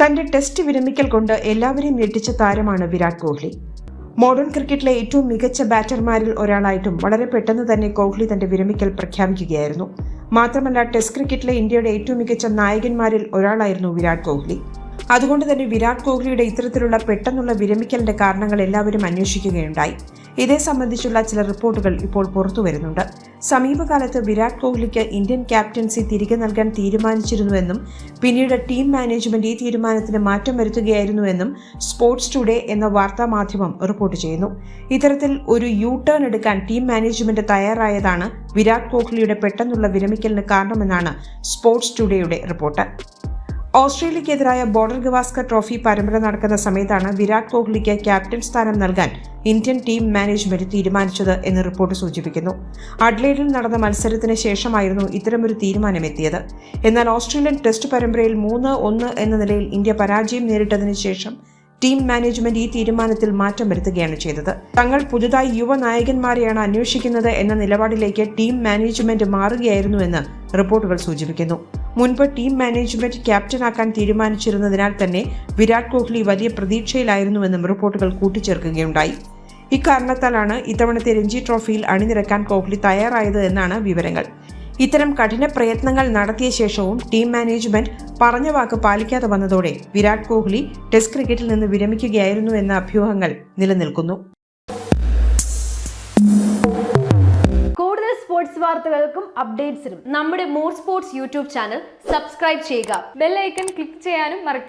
തന്റെ ടെസ്റ്റ് വിരമിക്കൽ കൊണ്ട് എല്ലാവരെയും ഞെട്ടിച്ച താരമാണ് വിരാട് കോഹ്ലി. മോഡേൺ ക്രിക്കറ്റിലെ ഏറ്റവും മികച്ച ബാറ്റർമാരിൽ ഒരാളായിട്ടും വളരെ പെട്ടെന്ന് തന്നെ കോഹ്ലി തന്റെ വിരമിക്കൽ പ്രഖ്യാപിക്കുകയായിരുന്നു. മാത്രമല്ല ടെസ്റ്റ് ക്രിക്കറ്റിലെ ഇന്ത്യയുടെ ഏറ്റവും മികച്ച നായകന്മാരിൽ ഒരാളായിരുന്നു വിരാട് കോഹ്ലി. അതുകൊണ്ട് തന്നെ വിരാട് കോഹ്ലിയുടെ ഇത്തരത്തിലുള്ള പെട്ടെന്നുള്ള വിരമിക്കലിന്റെ കാരണങ്ങൾ എല്ലാവരും അന്വേഷിക്കുകയുണ്ടായി. ഇതേ സംബന്ധിച്ചുള്ള ചില റിപ്പോർട്ടുകൾ ഇപ്പോൾ പുറത്തുവരുന്നുണ്ട് സമീപകാലത്ത് വിരാട് കോഹ്ലിക്ക് ഇന്ത്യൻ ക്യാപ്റ്റൻസി തിരികെ നൽകാൻ തീരുമാനിച്ചിരുന്നുവെന്നും പിന്നീട് ടീം മാനേജ്മെന്റ് ഈ തീരുമാനത്തിന് മാറ്റം വരുത്തുകയായിരുന്നുവെന്നും സ്പോർട്സ് ടുഡേ എന്ന വാർത്താ മാധ്യമം റിപ്പോർട്ട് ചെയ്യുന്നു. ഇത്തരത്തിൽ ഒരു യു ടേൺ എടുക്കാൻ ടീം മാനേജ്മെന്റ് തയ്യാറായതാണ് വിരാട് കോഹ്ലിയുടെ പെട്ടെന്നുള്ള വിരമിക്കലിന് കാരണമെന്നാണ് സ്പോർട്സ് ടുഡേയുടെ റിപ്പോർട്ട്. ഓസ്ട്രേലിയക്കെതിരായ ബോർഡർ ഗവാസ്കർ ട്രോഫി പരമ്പര നടക്കുന്ന സമയത്താണ് വിരാട് കോഹ്ലിക്ക് ക്യാപ്റ്റൻ സ്ഥാനം നൽകാൻ ഇന്ത്യൻ ടീം മാനേജ്മെന്റ് തീരുമാനിച്ചത് എന്ന് റിപ്പോർട്ട് സൂചിപ്പിക്കുന്നു. അഡ്ലേഡിൽ നടന്ന മത്സരത്തിന് ശേഷമായിരുന്നു ഇത്തരമൊരു തീരുമാനമെത്തിയത്. എന്നാൽ ഓസ്ട്രേലിയൻ ടെസ്റ്റ് പരമ്പരയിൽ മൂന്ന് ഒന്ന് എന്ന നിലയിൽ ഇന്ത്യ പരാജയം നേരിട്ടതിനു ശേഷം ടീം മാനേജ്മെന്റ് ഈ തീരുമാനത്തിൽ മാറ്റം വരുത്തുകയാണ് ചെയ്തത്. തങ്ങൾ പുതുതായി യുവ നായകന്മാരെയാണ് അന്വേഷിക്കുന്നത് എന്ന നിലപാടിലേക്ക് ടീം മാനേജ്മെന്റ് മാറുകയായിരുന്നുവെന്ന് റിപ്പോർട്ടുകൾ സൂചിപ്പിക്കുന്നു. മുൻപ് ടീം മാനേജ്മെന്റ് ക്യാപ്റ്റനാക്കാൻ തീരുമാനിച്ചിരുന്നതിനാൽ തന്നെ വിരാട് കോഹ്ലി വലിയ പ്രതീക്ഷയിലായിരുന്നുവെന്നും റിപ്പോർട്ടുകൾ കൂട്ടിച്ചേർക്കുകയുണ്ടായി. ഇക്കാരണത്താലാണ് ഇത്തവണത്തെ രഞ്ജി ട്രോഫിയിൽ അണിനിരക്കാൻ കോഹ്ലി തയ്യാറായത് എന്നാണ് വിവരങ്ങൾ. ഇത്തരം കഠിന പ്രയത്നങ്ങൾ നടത്തിയ ശേഷവും ടീം മാനേജ്മെന്റ് പറഞ്ഞ വാക്ക് പാലിക്കാതെ വന്നതോടെ വിരാട് കോഹ്ലി ടെസ്റ്റ് ക്രിക്കറ്റിൽ നിന്ന് വിരമിക്കുകയായിരുന്നു എന്ന അഭ്യൂഹങ്ങൾ നിലനിൽക്കുന്നു. കൂടുതൽ സ്പോർട്സ് വാർത്തകൾക്കും അപ്ഡേറ്റ്സിനും നമ്മുടെ more sports YouTube channel subscribe ചെയ്യുക. ബെല്ലൈക്കൺ ക്ലിക്ക് ചെയ്യാനും മറക്കരുത്.